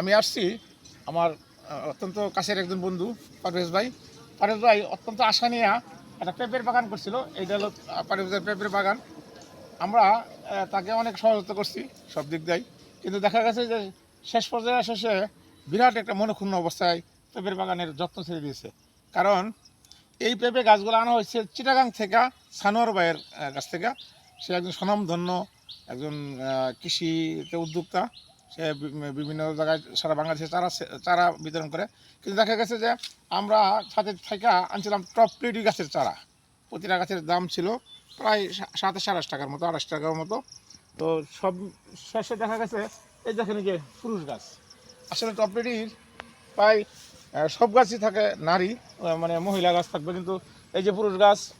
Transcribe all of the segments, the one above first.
আমি আসছি আমার অত্যন্ত কাছের একজন বন্ধু পারভেজ ভাই। পারভেজ ভাই অত্যন্ত আশা নিয়ে একটা পেঁপের বাগান করছিল। এইটা হলো আহ, পারভেজের পেঁপের বাগান। আমরা তাকে অনেক সহযোগিতা করছি সব দিক দিয়ে কিন্তু দেখা গেছে যে শেষ পর্যায়ে শেষে বিরাট একটা মনক্ষুণ্ণ অবস্থায় পেঁপের বাগানের যত্ন ছেড়ে দিয়েছে। কারণ এই পেঁপে গাছগুলো আনা হয়েছে চিটাগাং থেকে সানোয়ার ভাইয়ের কাছ থেকে। সে একজন স্বনামধন্য একজন কৃষিতে উদ্যোক্তা। সে বিভিন্ন জায়গায় সারা বাংলাদেশে চারা চারা বিতরণ করে। কিন্তু দেখা গেছে যে আমরা সাথে থেকে আনছিলাম টপ প্লেডি গাছের চারা। প্রতিটা গাছের দাম ছিল প্রায় সা- সাতাশ, আঠাশ টাকার মতো, আঠাশ টাকার মতো। তো সব শেষে দেখা গেছে, এই দেখেন যে পুরুষ গাছ। আসলে টপ প্লেডির প্রায় সব গাছই থাকে নারী মানে মহিলা গাছ থাকবে। কিন্তু এই যে পুরুষ গাছ,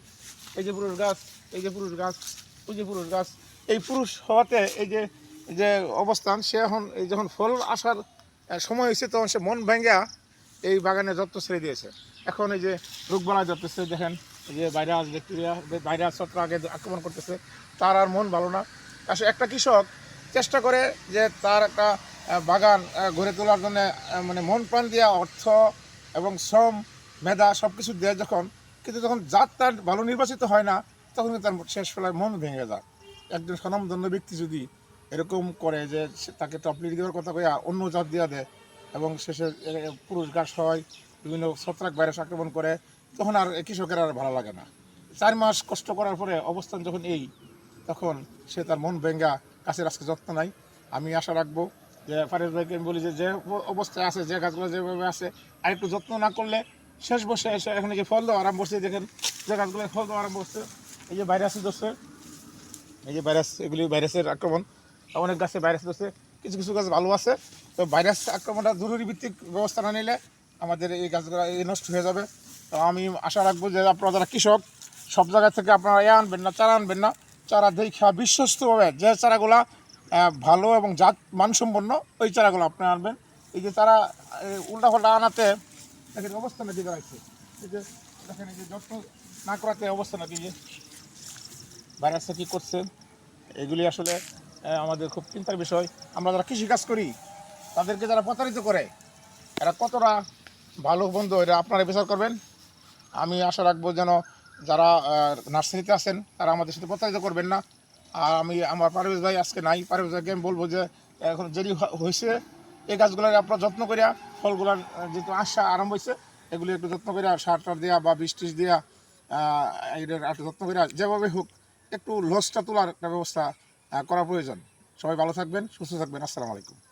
এই যে পুরুষ গাছ, এই যে পুরুষ গাছ, ওই যে পুরুষ গাছ, এই পুরুষ হওয়াতে এই যে যে অবস্থান, সে এখন এই যখন ফল আসার সময় হয়েছে, তখন সে মন ভেঙ্গা এই বাগানে যত্ন ছেড়ে দিয়েছে। এখন এই যে রোগবালাই ধরতেছে, দেখেন যে ভাইরাস, ব্যাকটেরিয়া, ভাইরাস আগে আক্রমণ করতেছে, তার আর মন ভালো না। আসলে একটা কৃষক চেষ্টা করে যে তার একটা বাগান গড়ে তোলার জন্য মানে মন প্রাণ দেওয়া অর্থ এবং শ্রম, মেধা সব কিছু দেয় যখন, কিন্তু যখন জাত তার ভালো নির্বাচিত হয় না তখন তার শেষ ফেলায় মন ভেঙে যায়। একজন স্বনামধন্য ব্যক্তি যদি এরকম করে যে তাকে টপলিট দেওয়ার কথা কইয়া অন্য জাত দিয়া দেয় এবং শেষে পুরুষ গাছ হয়, বিভিন্ন ছত্রাক ভাইরাস আক্রমণ করে, তখন আর কৃষকের আর ভালো লাগে না। চার মাস কষ্ট করার পরে অবস্থান যখন এই, তখন সে তার মন ভেঙ্গা, কাছের আজকে যত্ন নাই। আমি আশা রাখব যে ফারেজ ভাইকে আমি বলি যে যে অবস্থায় আছে, যে গাছগুলো যেভাবে আছে, আর একটু যত্ন না করলে শেষ বসে এসে এখানে যে ফল দেওয়া আরাম বসছে দেখেন, যে গাছগুলো ফল দেওয়া আরাম বসছে এই যে ভাইরাস ধরছে এই যে ভাইরাস, এগুলি ভাইরাসের আক্রমণ অনেক গাছে ভাইরাস ধরছে, কিছু কিছু গাছ ভালো আছে। তো ভাইরাস আক্রমণটা জরুরি ভিত্তিক ব্যবস্থা না নিলে আমাদের এই গাছগুলো নষ্ট হয়ে যাবে। তো আমি আশা রাখব যে আপনারা যারা কৃষক, সব জায়গা থেকে আপনারা এ আনবেন না, চারা আনবেন না। চারা দেখা বিশ্বস্তভাবে যে চারাগুলা ভালো এবং জাত মানসম্পন্ন, ওই চারাগুলো আপনি আনবেন। এই যে চারা উল্টা পাল্টা আনাতে দেখেন অবস্থা নাকি দাঁড়াইছে এই যে দেখেন, এই যে যত্ন না করাতে অবস্থা নাকি যে ভাইরাসটা কী করছে? এগুলি আসলে আমাদের খুব চিন্তার বিষয়। আমরা যারা কৃষিকাজ করি তাদেরকে যারা প্রতারিত করে এরা কতটা ভালো বন্ধু এটা আপনারা বিচার করবেন। আমি আশা রাখব যেন যারা নার্সারিতে আছেন তারা আমাদের সাথে প্রতারিত করবেন না। আর আমি আমার পারভেজ ভাই আজকে নাই পারভেজ ভাইকে আমি বলব যে এখন যেটি হয়েছে এই গাছগুলোর আপনারা যত্ন করিয়া ফলগুলার যেহেতু আসা আরম্ভ হয়েছে এগুলি একটু যত্ন করিয়া সার টার দেওয়া বা বীজ টিস দেওয়া আহ, একটু যত্ন করিয়া যেভাবে হোক একটু লসটা তোলার একটা ব্যবস্থা করা প্রয়োজন। সবাই ভালো থাকবেন সুস্থ থাকবেন। আসসালামু আলাইকুম।